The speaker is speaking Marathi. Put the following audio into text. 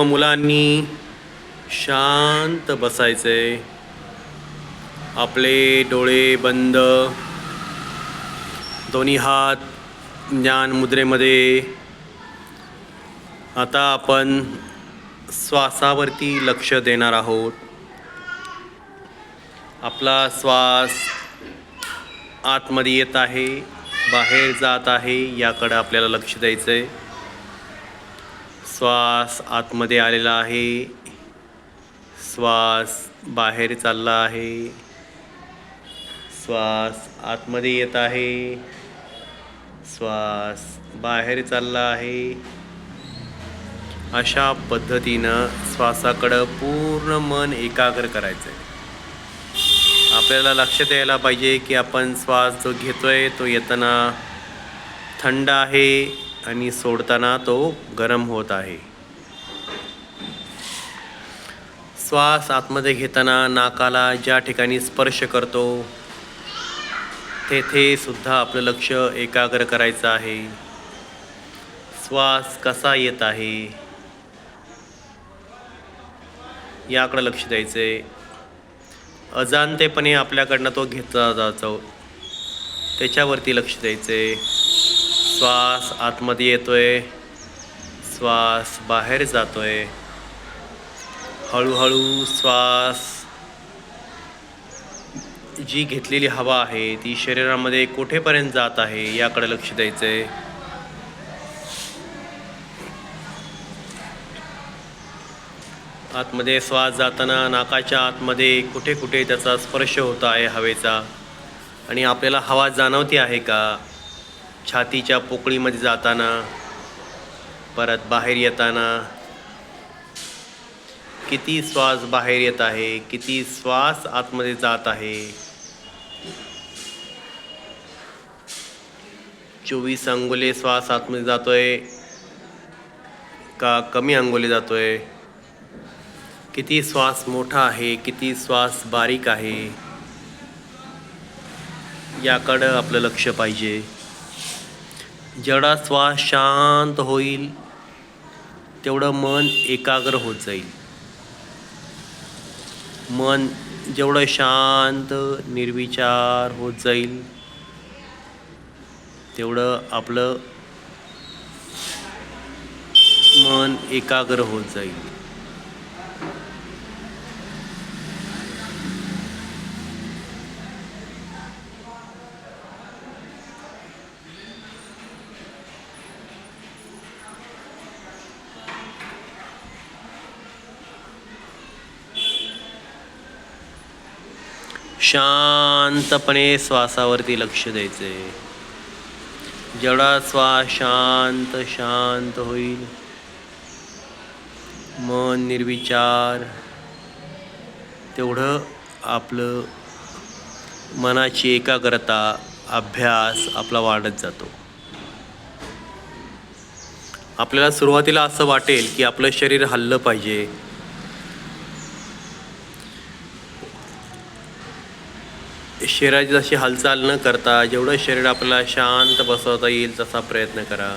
मुलांनी शांत बसायचे. आपले डोळे बंद. दोन्ही हात ज्ञान मुद्रेमध्ये. आता आपण श्वासावरती लक्ष देणार आहोत. आपला श्वास आतमध्ये येत आहे बाहेर जात आहे याकडं आपल्याला लक्ष द्यायचं आहे श्वास आतमध्ये आलेला आहे. श्वास बाहेर चालला आहे. श्वास आतमध्ये येत आहे. श्वास बाहेर चालला आहे. अशा पद्धतीनं श्वासाकडं पूर्ण मन एकाग्र करायचं आहे आपल्याला लक्षात यायला पाहिजे की आपण श्वास जो घेतोय तो येताना थंड आहे. आणि सोडताना तो गरम होत आहे. श्वास आतमध्ये घेताना नाकाला ज्या ठिकाणी स्पर्श करतो तेथे सुद्धा आपलं लक्ष एकाग्र करायचं आहे. श्वास कसा येत आहे याकडं लक्ष द्यायचं. आहे अजाणतेपणे आपल्याकडनं तो घेतला जातो त्याच्यावरती लक्ष द्यायचं. आहे श्वास आतमध्ये येतोय. श्वास बाहेर जातोय. हळूहळू श्वास जी घेतलेली हवा आहे ती शरीरामध्ये कुठेपर्यंत जात आहे याकडे लक्ष द्यायचं आहे आतमध्ये श्वास जाताना नाकाच्या आतमध्ये कुठे कुठे त्याचा स्पर्श होत आहे हवेचा. आणि आपल्याला हवा जाणवते आहे का? छातीच्या पोकळीमध्ये जाताना परत बाहेर येताना किती श्वास बाहेर येत आहे किती श्वास आतमध्ये जात आहे. चोवीस अंगुले श्वास आतमध्ये जातोय का कमी अंगुले जातोय? किती श्वास मोठा आहे किती श्वास बारीक आहे? याकडं आपलं लक्ष पाहिजे. जेवढा श्वास शांत होईल तेवढं मन एकाग्र होत जाईल. मन जेवढं शांत निर्विचार होत जाईल तेवढं आपलं मन एकाग्र होत जाईल. शांतपणे श्वासावरती लक्ष द्यायचे. जेवढा श्वास शांत शांत होईल. मन निर्विचार. तेवढं आपलं मनाची एकाग्रता अभ्यास आपला वाढत जातो. आपल्याला सुरुवातीला असं वाटेल की आपलं शरीर हल्लं पाहिजे. शरीराची जशी हालचाल न करता जेवढं शरीर आपल्याला शांत बसवता येईल तसा प्रयत्न करा.